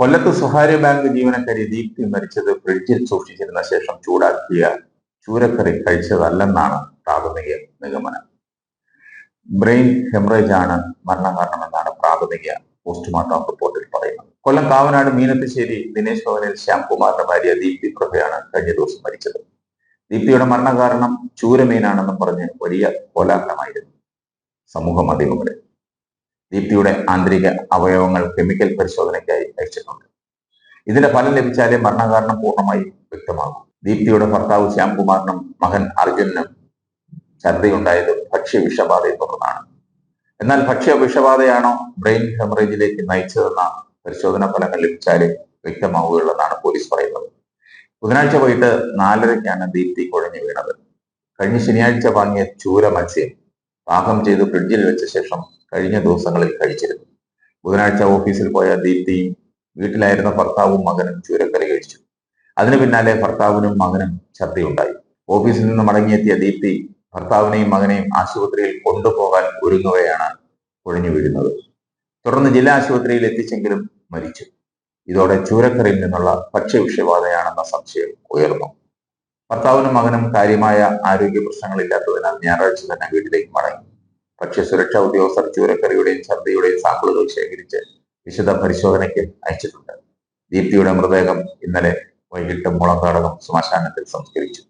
കൊല്ലത്ത് സ്വകാര്യ ബാങ്ക് ജീവനക്കാരി ദീപ്തി മരിച്ചത് ഫ്രിഡ്ജിൽ സൂക്ഷിച്ചിരുന്ന ശേഷം ചൂടാക്കിയ ചൂരക്കറി കഴിച്ചതല്ലെന്നാണ് പ്രാഥമിക നിഗമനം. ബ്രെയിൻ ഹെമറേജ് ആണ് മരണകാരണമെന്നാണ് പ്രാഥമിക പോസ്റ്റ്മോർട്ടം റിപ്പോർട്ടിൽ പറയുന്നത്. കൊല്ലം കാവനാട് മീനത്തശ്ശേരി ദിനേശ് ഭവനിൽ ശ്യാംകുമാറിന്റെ ഭാര്യ ദീപ്തി പ്രഭയാണ് കഴിഞ്ഞ ദിവസം മരിച്ചത്. ദീപ്തിയുടെ മരണകാരണം ചൂരമീനാണെന്നും പറഞ്ഞ് വലിയ കോലാഹലമായിരുന്നു. സമൂഹ മാധ്യമങ്ങളിൽ ദീപ്തിയുടെ ആന്തരിക അവയവങ്ങൾ കെമിക്കൽ പരിശോധനയ്ക്കായി അയച്ചിട്ടുണ്ട്. ഇതിന്റെ ഫലം ലഭിച്ചാലേ മരണകാരണം പൂർണമായി വ്യക്തമാകും. ദീപ്തിയുടെ ഭർത്താവ് ശ്യാംകുമാറിനും മകൻ അർജുനും ഛർദിയുണ്ടായത് ഭക്ഷ്യ വിഷബാധയെ തുടർന്നാണ്. എന്നാൽ ഭക്ഷ്യ വിഷബാധയാണോ ബ്രെയിൻ ഹെമറേജിലേക്ക് നയിച്ചതെന്ന പരിശോധനാ ഫലങ്ങൾ ലഭിച്ചാലേ വ്യക്തമാവുകയുള്ളതാണ് പോലീസ് പറയുന്നത്. ബുധനാഴ്ച വൈകിട്ട് നാലരയ്ക്കാണ് ദീപ്തി കുഴഞ്ഞു വീണത്. കഴിഞ്ഞ ശനിയാഴ്ച വാങ്ങിയ ചൂര മത്സ്യം പാകം ചെയ്ത് ഫ്രിഡ്ജിൽ വെച്ച ശേഷം കഴിഞ്ഞ ദിവസങ്ങളിൽ കഴിച്ചിരുന്നു. ബുധനാഴ്ച ഓഫീസിൽ പോയ ദീപ്തിയും വീട്ടിലായിരുന്ന ഭർത്താവും മകനും ചൂരക്കറി കഴിച്ചു. അതിനു പിന്നാലെ ഭർത്താവിനും മകനും ഛർദിയുണ്ടായി. ഓഫീസിൽ നിന്ന് മടങ്ങിയെത്തിയ ദീപ്തി ഭർത്താവിനെയും മകനെയും ആശുപത്രിയിൽ കൊണ്ടുപോകാൻ ഒരുങ്ങുകയാണ് ഒഴിഞ്ഞു വീഴുന്നത്. തുടർന്ന് ജില്ലാ ആശുപത്രിയിൽ എത്തിച്ചെങ്കിലും മരിച്ചു. ഇതോടെ ചൂരക്കറിയിൽ നിന്നുള്ള ഭക്ഷ്യവിഷബാധയാണെന്ന സംശയം ഉയർന്നു. ഭർത്താവിനും മകനും കാര്യമായ ആരോഗ്യ പ്രശ്നങ്ങളില്ലാത്തതിനാൽ ഞായറാഴ്ച തന്നെ വീട്ടിലേക്ക് മടങ്ങി. പക്ഷേ സുരക്ഷാ ഉദ്യോഗസ്ഥർ ചൂരക്കറിയുടെയും ഛർദിയുടെയും സാമ്പിളുകൾ ശേഖരിച്ച് വിശദ പരിശോധനയ്ക്ക് അയച്ചിട്ടുണ്ട്. ദീപ്തിയുടെ മൃതദേഹം ഇന്നലെ വൈകിട്ട് മുളങ്കാടകം ശ്മശാനത്തിൽ സംസ്കരിച്ചു.